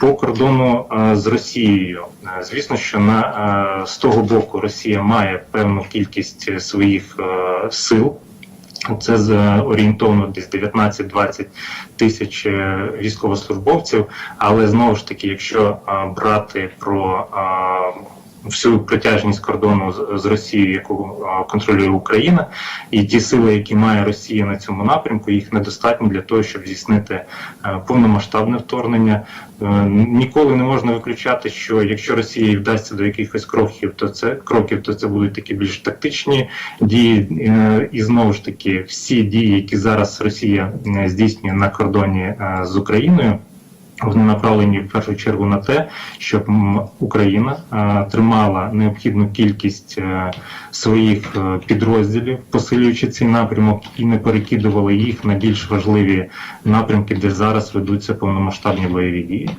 По кордону е, з Росією, е, звісно, що на е, з того боку Росія має певну кількість своїх сил. Це з орієнтовно десь 19-20 тисяч військовослужбовців. Але знову ж таки, якщо брати про всю протяжність кордону з- Росією, яку е, контролює Україна, і ті сили, які має Росія на цьому напрямку, їх недостатньо для того, щоб здійснити е, повномасштабне вторгнення. Е, Ніколи не можна виключати, що якщо Росії вдасться до якихось кроків, то це кроків, то це будуть такі більш тактичні дії. І знову ж таки, всі дії, які зараз Росія здійснює на кордоні з Україною. Вони направлені в першу чергу на те, щоб Україна е, тримала необхідну кількість е, своїх е, підрозділів, посилюючи цей напрямок, і не перекидувала їх на більш важливі напрямки, де зараз ведуться повномасштабні бойові дії.